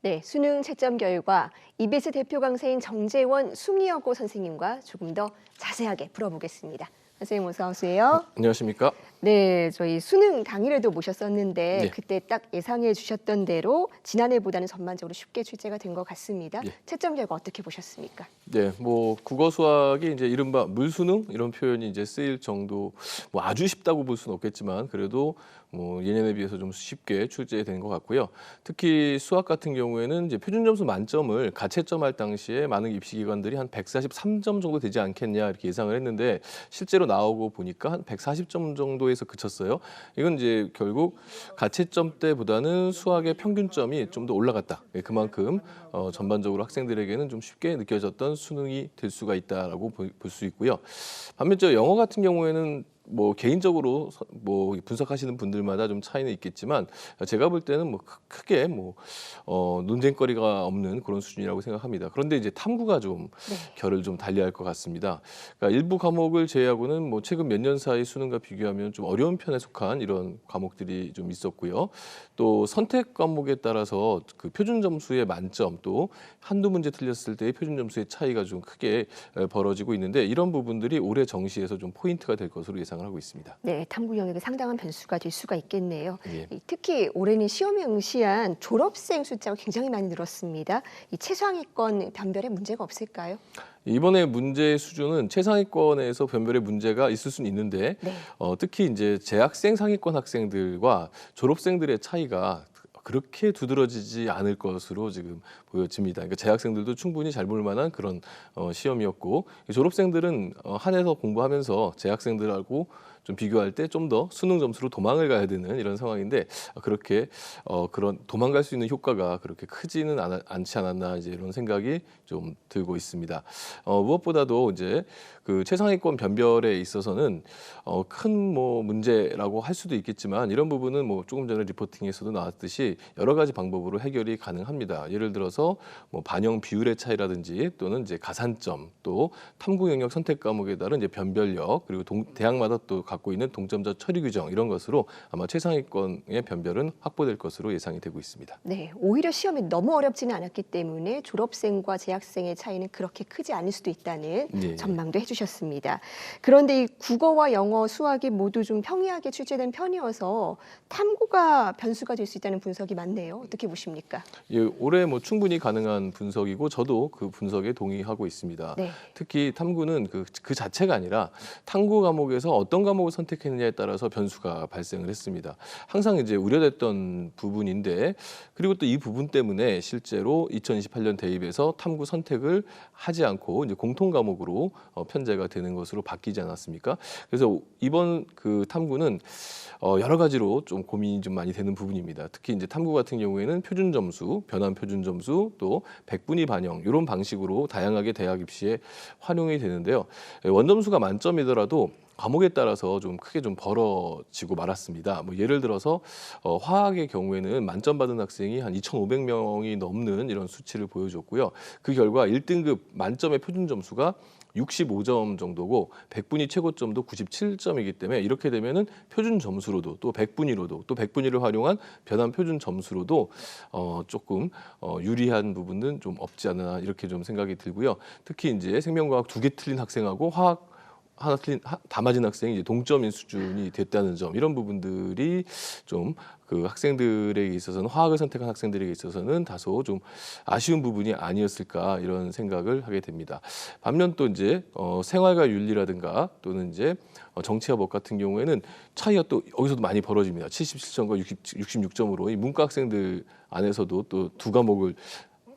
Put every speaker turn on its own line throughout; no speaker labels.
네, 수능 채점 결과 EBS 대표 강사인 정재원 숭리여고 선생님과 조금 더 자세하게 풀어보겠습니다. 선생님 어서 오세요.
안녕하십니까?
네, 저희 수능 당일에도 모셨었는데
네.
그때 딱 예상해 주셨던 대로 지난해보다는 전반적으로 쉽게 출제가 된 것 같습니다.
예.
채점 결과 어떻게 보셨습니까?
네, 뭐 국어 수학이 이제 이른바 물수능 이런 표현이 이제 쓰일 정도 뭐 아주 쉽다고 볼 수는 없겠지만 그래도 뭐 예년에 비해서 좀 쉽게 출제된 것 같고요. 특히 수학 같은 경우에는 이제 표준 점수 만점을 가채점할 당시에 많은 입시 기관들이 한 143점 정도 되지 않겠냐 이렇게 예상을 했는데 실제로 나오고 보니까 한 140점 정도에서 그쳤어요. 이건 이제 결국 가채점 때보다는 수학의 평균점이 좀 더 올라갔다. 예, 그만큼 어, 전반적으로 학생들에게는 좀 쉽게 느껴졌던 수능이 될 수가 있다라고 볼 수 있고요. 반면 저 영어 같은 경우에는 뭐 개인적으로 서- 뭐 분석하시는 분들마다 좀 차이는 있겠지만 제가 볼 때는 뭐 크- 크게 뭐 어, 논쟁거리가 없는 그런 수준이라고 생각합니다. 그런데 이제 탐구가 좀
네.
결을 좀 달리할 것 같습니다. 그러니까 일부 과목을 제외하고는 뭐 최근 몇 년 사이 수능과 비교하면 좀 어려운 편에 속한 이런 과목들이 좀 있었고요. 또 선택 과목에 따라서 그 표준 점수의 만점 또 한두 문제 틀렸을 때의 표준 점수의 차이가 좀 크게 에, 벌어지고 있는데 이런 부분들이 올해 정시에서 좀 포인트가 될 것으로 예상 을 하고 있습니다.
네, 탐구 영역에 상당한 변수가 될 수가 있겠네요.
예.
이 특히 올해는 시험에 응시한 졸업생 숫자가 굉장히 많이 늘었습니다. 이 최상위권 변별에 문제가 없을까요?
이번에 문제 수준은 최상위권에서 변별의 문제가 있을 수는 있는데
네.
어, 특히 이제 재학생 상위권 학생들과 졸업생들의 차이가 그렇게 두드러지지 않을 것으로 지금 보여집니다. 그러니까 재학생들도 충분히 잘 볼 만한 그런 어, 시험이었고 졸업생들은 어, 한해서 공부하면서 재학생들하고 좀 비교할 때 좀 더 수능 점수로 도망을 가야 되는 이런 상황인데 어, 그렇게 어, 그런 도망갈 수 있는 효과가 그렇게 크지는 않, 않지 않았나 이제 이런 생각이 좀 들고 있습니다. 어, 무엇보다도 이제 그 최상위권 변별에 있어서는 어, 큰 뭐 문제라고 할 수도 있겠지만 이런 부분은 뭐 조금 전에 리포팅에서도 나왔듯이 여러 가지 방법으로 해결이 가능합니다. 예를 들어서 뭐 반영 비율의 차이라든지 또는 이제 가산점 또 탐구 영역 선택 과목에 따른 이제 변별력 그리고 동, 대학마다 또 갖고 있는 동점자 처리 규정 이런 것으로 아마 최상위권의 변별은 확보될 것으로 예상이 되고 있습니다.
네, 오히려 시험이 너무 어렵지는 않았기 때문에 졸업생과 재학생의 차이는 그렇게 크지 않을 수도 있다는
예.
전망도 해주셨습니다. 그런데 이 국어와 영어, 수학이 모두 좀 평이하게 출제된 편이어서 탐구가 변수가 될 수 있다는 분석이 많네요. 어떻게 보십니까?
예, 올해 뭐 충분히 가능한 분석이고 저도 그 분석에 동의하고 있습니다.
네,
특히 탐구는 그, 그 자체가 아니라 탐구 과목에서 어떤 과목 을 선택했느냐에 따라서 변수가 발생을 했습니다. 항상 이제 우려됐던 부분인데 그리고 또 이 부분 때문에 실제로 2028년 대입에서 탐구 선택을 하지 않고 이제 공통 과목으로 어, 편제가 되는 것으로 바뀌지 않았습니까? 그래서 이번 그 탐구는 어, 여러 가지로 좀 고민이 좀 많이 되는 부분입니다. 특히 이제 탐구 같은 경우에는 표준 점수, 변환 표준 점수, 또 백분위 반영 이런 방식으로 다양하게 대학 입시에 활용이 되는데요. 예, 원점수가 만점이더라도 과목에 따라서 좀 크게 좀 벌어지고 말았습니다. 뭐 예를 들어서 어, 화학의 경우에는 만점 받은 학생이 한 2,500명이 넘는 이런 수치를 보여줬고요. 그 결과 1등급 만점의 표준 점수가 65점 정도고 백분위 최고점도 97점이기 때문에 이렇게 되면은 표준 점수로도 또 백분위로도 또 백분위를 활용한 변환 표준 점수로도 어 조금 어 유리한 부분은 좀 없지 않나 이렇게 좀 생각이 들고요. 특히 이제 생명과학 두 개 틀린 학생하고 화학 하나 틀린 하- 다 맞은 학생이 이제 동점인 수준이 됐다는 점 이런 부분들이 좀 그 학생들에게 있어서는 화학을 선택한 학생들에게 있어서는 다소 좀 아쉬운 부분이 아니었을까 이런 생각을 하게 됩니다. 반면 또 이제 어, 생활과 윤리라든가 또는 이제 어, 정치와 법 같은 경우에는 차이가 또 여기서도 많이 벌어집니다. 77점과 60, 66점으로 이 문과 학생들 안에서도 또 두 과목을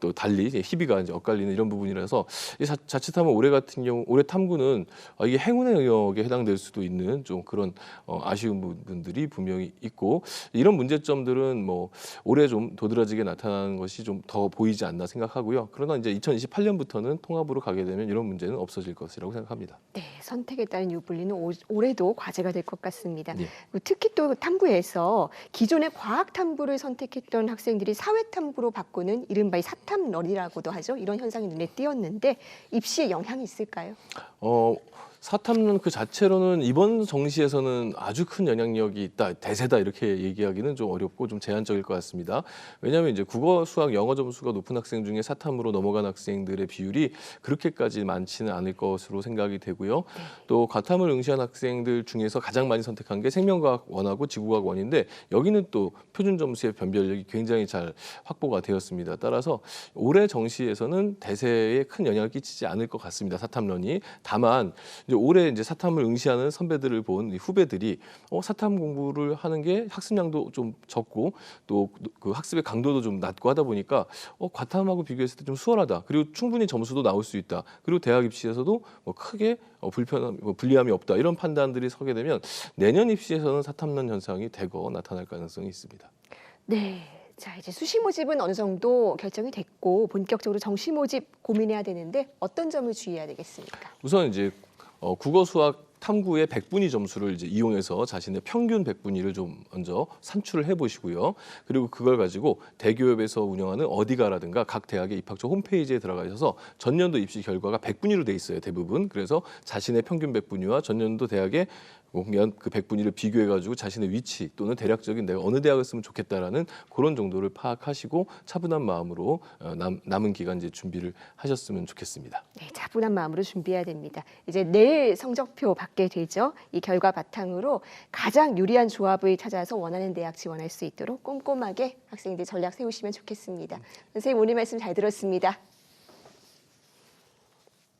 또 달리 희비가 이제 엇갈리는 이런 부분이라서 이 자, 자칫하면 올해 같은 경우 올해 탐구는 아, 이게 행운의 영역에 해당될 수도 있는 좀 그런 어, 아쉬운 부분들이 분명히 있고 이런 문제점들은 뭐 올해 좀 도드라지게 나타나는 것이 좀 더 보이지 않나 생각하고요. 그러나 이제 2028년부터는 통합으로 가게 되면 이런 문제는 없어질 것이라고 생각합니다.
네, 선택에 따른 유불리는 올- 올해도 과제가 될 것 같습니다.
예.
그리고 특히 또 탐구에서 기존의 과학 탐구를 선택했던 학생들이 사회 탐구로 바꾸는 이른바 이 사탐 러리라고도 하죠. 이런 현상이 눈에 띄었는데 입시에 영향이 있을까요?
어, 사탐론 그 자체로는 이번 정시에서는 아주 큰 영향력이 있다, 대세다 이렇게 얘기하기는 좀 어렵고 좀 제한적일 것 같습니다. 왜냐하면 이제 국어, 수학, 영어 점수가 높은 학생 중에 사탐으로 넘어간 학생들의 비율이 그렇게까지 많지는 않을 것으로 생각이 되고요. 또 과탐을 응시한 학생들 중에서 가장 많이 선택한 게 생명과학 원하고 지구과학 원인데 여기는 또 표준 점수의 변별력이 굉장히 잘 확보가 되었습니다. 따라서 올해 정시에서는 대세에 큰 영향을 끼치지 않을 것 같습니다. 사탐론이 다만 이제 올해 이제 사탐을 응시하는 선배들을 본이 후배들이 어, 사탐 공부를 하는 게 학습량도 좀 적고 또 그 학습의 강도도 좀 낮고 하다 보니까 어, 과탐하고 비교했을 때 좀 수월하다. 그리고 충분히 점수도 나올 수 있다. 그리고 대학 입시에서도 뭐 크게 어, 불편함, 뭐 불리함이 없다. 이런 판단들이 서게 되면 내년 입시에서는 사탐론 현상이 대거 나타날 가능성이 있습니다.
네. 자, 이제 수시 모집은 어느 정도 결정이 됐고 본격적으로 정시 모집 고민해야 되는데 어떤 점을 주의해야 되겠습니까?
우선 이제 어, 국어 수학 탐구의 백분위 점수를 이제 이용해서 자신의 평균 백분위를 좀 먼저 산출을 해보시고요. 그리고 그걸 가지고 대기업에서 운영하는 어디가라든가 각 대학의 입학처 홈페이지에 들어가셔서 전년도 입시 결과가 백분위로 돼 있어요 대부분. 그래서 자신의 평균 백분위와 전년도 대학의 공연 그 백분위를 비교해 가지고 자신의 위치 또는 대략적인 내가 어느 대학을 쓰면 좋겠다라는 그런 정도를 파악하시고 차분한 마음으로 어, 남, 남은 기간 이제 준비를 하셨으면 좋겠습니다.
네, 차분한 마음으로 준비해야 됩니다. 이제 내일 성적표 받게 되죠. 이 결과 바탕으로 가장 유리한 조합을 찾아서 원하는 대학 지원할 수 있도록 꼼꼼하게 학생들 전략 세우시면 좋겠습니다. 선생님 오늘 말씀 잘 들었습니다.